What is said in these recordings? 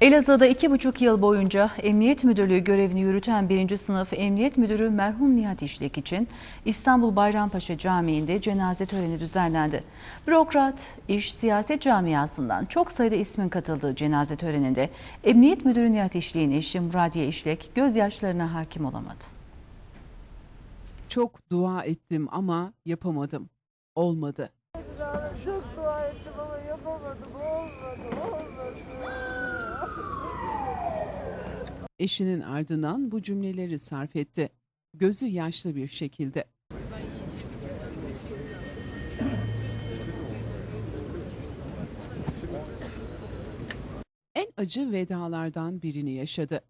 Elazığ'da iki buçuk yıl boyunca Emniyet Müdürlüğü görevini yürüten birinci sınıf Emniyet Müdürü merhum Nihat İşlek için İstanbul Bayrampaşa Camii'nde cenaze töreni düzenlendi. Bürokrat, iş, siyaset camiasından çok sayıda ismin katıldığı cenaze töreninde Emniyet Müdürü Nihat İşlek'in eşi Muradiye İşlek gözyaşlarına hakim olamadı. Çok dua ettim ama yapamadım. Olmadı. Çok dua ettim ama yapamadım. Olmadı, olmadı. Eşinin ardından bu cümleleri sarf etti. Gözü yaşlı bir şekilde. En acı vedalardan birini yaşadı.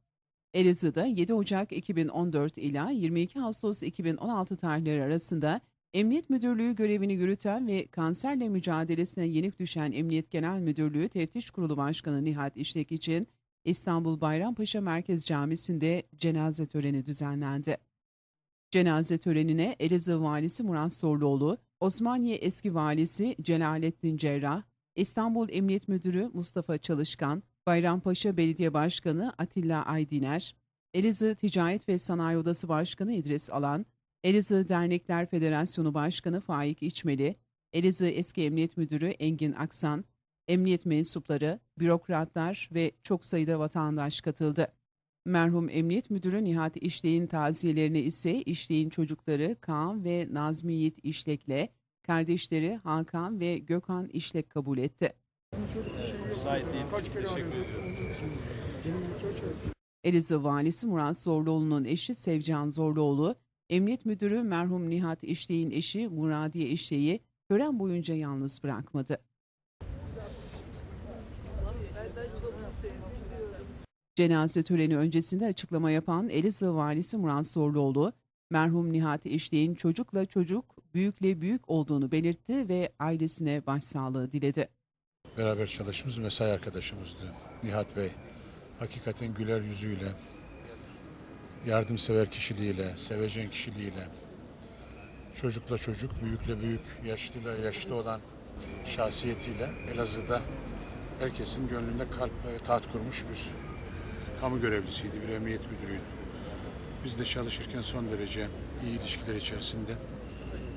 Elazığ'da 7 Ocak 2014 ila 22 Ağustos 2016 tarihleri arasında Emniyet Müdürlüğü görevini yürüten ve kanserle mücadelesine yenik düşen Emniyet Genel Müdürlüğü Teftiş Kurulu Başkanı Nihat İşlek için İstanbul Bayrampaşa Merkez Camisi'nde cenaze töreni düzenlendi. Cenaze törenine Elazığ Valisi Murat Sorluoğlu, Osmaniye Eski Valisi Celalettin Cerrah, İstanbul Emniyet Müdürü Mustafa Çalışkan, Bayrampaşa Belediye Başkanı Atilla Aydiner, Elazığ Ticaret ve Sanayi Odası Başkanı İdris Alan, Elazığ Dernekler Federasyonu Başkanı Faik İçmeli, Elazığ Eski Emniyet Müdürü Engin Aksan, emniyet mensupları, bürokratlar ve çok sayıda vatandaş katıldı. Merhum Emniyet Müdürü Nihat İşlek'in taziyelerini ise İşlek'in çocukları Kaan ve Nazmi Yiğit İşlek'le kardeşleri Hakan ve Gökhan İşlek kabul etti. Teşekkür ediyorum. Elazığ Valisi Murat Zorluoğlu'nun eşi Sevcan Zorluoğlu, Emniyet Müdürü merhum Nihat İşlek'in eşi Muradiye İşlek'i tören boyunca yalnız bırakmadı. Cenaze töreni öncesinde açıklama yapan Elazığ Valisi Murat Zorluoğlu, merhum Nihat İşlek'in çocukla çocuk, büyükle büyük olduğunu belirtti ve ailesine başsağlığı diledi. beraber çalıştığımız mesai arkadaşımızdı Nihat Bey. Hakikaten güler yüzüyle, yardımsever kişiliğiyle, sevecen kişiliğiyle, çocukla çocuk, büyükle büyük, yaşlıyla yaşlı olan şahsiyetiyle Elazığ'da herkesin gönlünde kalp taht kurmuş bir kamu görevlisiydi, bir emniyet müdürüydü. Biz de çalışırken son derece iyi ilişkiler içerisinde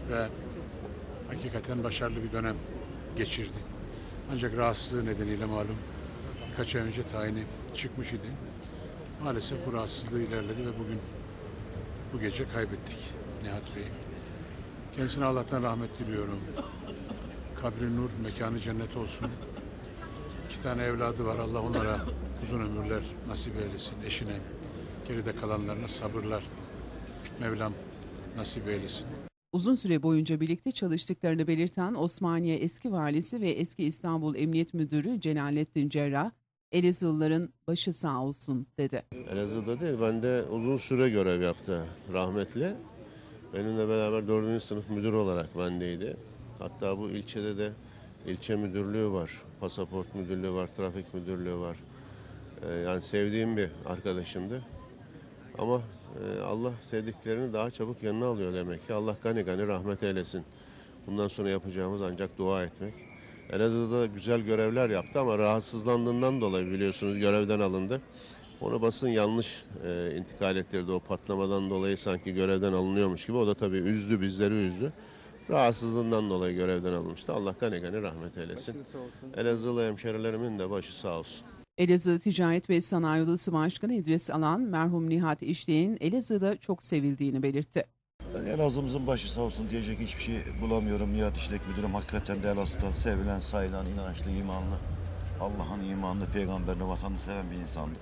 ve hakikaten başarılı bir dönem geçirdi. Ancak rahatsızlığı nedeniyle malum birkaç ay önce tayini çıkmış idi. Maalesef bu rahatsızlığı ilerledi ve bugün bu gece kaybettik Nihat Bey'i. Kendisine Allah'tan rahmet diliyorum. Kabri nur, mekanı cennet olsun. İki tane evladı var. Allah onlara uzun ömürler nasip eylesin. Eşine, geride kalanlarına sabırlar. Mevlam nasip eylesin. Uzun süre boyunca birlikte çalıştıklarını belirten Osmaniye eski valisi ve eski İstanbul Emniyet Müdürü Celalettin Cerrah, Elazığlıların başı sağ olsun dedi. Elazığ'da değil, ben de uzun süre görev yaptı rahmetli. Benimle beraber 4. sınıf müdür olarak bendeydi. Hatta bu ilçede de ilçe müdürlüğü var, pasaport müdürlüğü var, trafik müdürlüğü var. Ee, yani sevdiğim bir arkadaşımdı. Ama e, Allah sevdiklerini daha çabuk yanına alıyor demek ki. Allah gani gani rahmet eylesin. Bundan sonra yapacağımız ancak dua etmek. Elazığ'da güzel görevler yaptı ama rahatsızlandığından dolayı biliyorsunuz görevden alındı. Onu basın yanlış e, intikal ettirdi. O patlamadan dolayı sanki görevden alınıyormuş gibi. O da tabii üzdü, bizleri üzdü. Rahatsızlığından dolayı görevden alınmıştı. Allah gani gani rahmet eylesin. Elazığlı hemşerilerimin de başı sağ olsun. Elazığ Ticaret ve Sanayi Odası Başkanı İdris Alan, merhum Nihat İşlek'in Elazığ'da çok sevildiğini belirtti. Ben Elazığ'ımızın başı sağ olsun diyecek hiçbir şey bulamıyorum. Nihat İşlek Müdürüm hakikaten de Elazığ'da sevilen, sayılan, inançlı, imanlı, Allah'ın imanlı, peygamberini, vatanını seven bir insandı.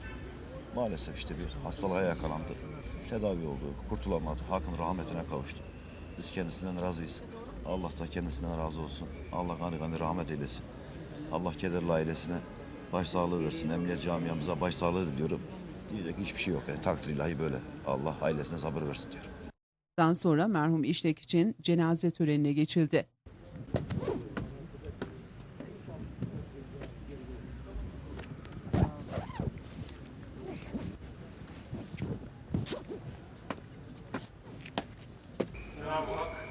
Maalesef işte bir hastalığa yakalandı. Tedavi oldu, kurtulamadı. Hakkın rahmetine kavuştu. Biz kendisinden razıyız. Allah da kendisinden razı olsun. Allah gani gani rahmet eylesin. Allah kederli ailesine başsağlığı versin. Emniyet camiamıza başsağlığı diliyorum. Diyecek hiçbir şey yok. Yani takdir ilahi böyle. Allah ailesine sabır versin diyorum. Daha sonra merhum İşlek için cenaze törenine geçildi. Cenab-ı Hak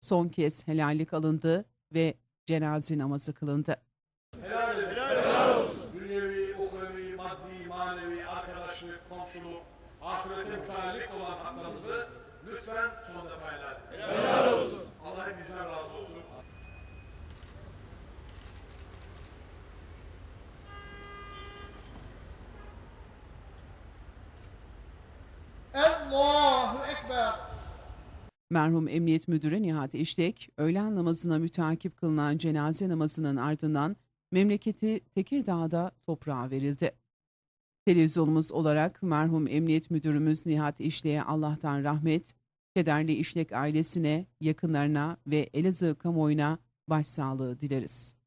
Son kez helallik alındı ve cenaze namazı kılındı. Helal, helal, helal olsun. Dünyevi, ukrevi, maddi, manevi, arkadaşlık, komşuluk, ahirete müteallik olan haklarımızı lütfen son defa helal olsun. Allah hepinizden razı olsun. Merhum Emniyet Müdürü Nihat İştek, öğlen namazına mütakip kılınan cenaze namazının ardından memleketi Tekirdağ'da toprağa verildi. Televizyonumuz olarak merhum Emniyet Müdürümüz Nihat İştek'e Allah'tan rahmet, kederli İştek ailesine, yakınlarına ve Elazığ kamuoyuna başsağlığı dileriz.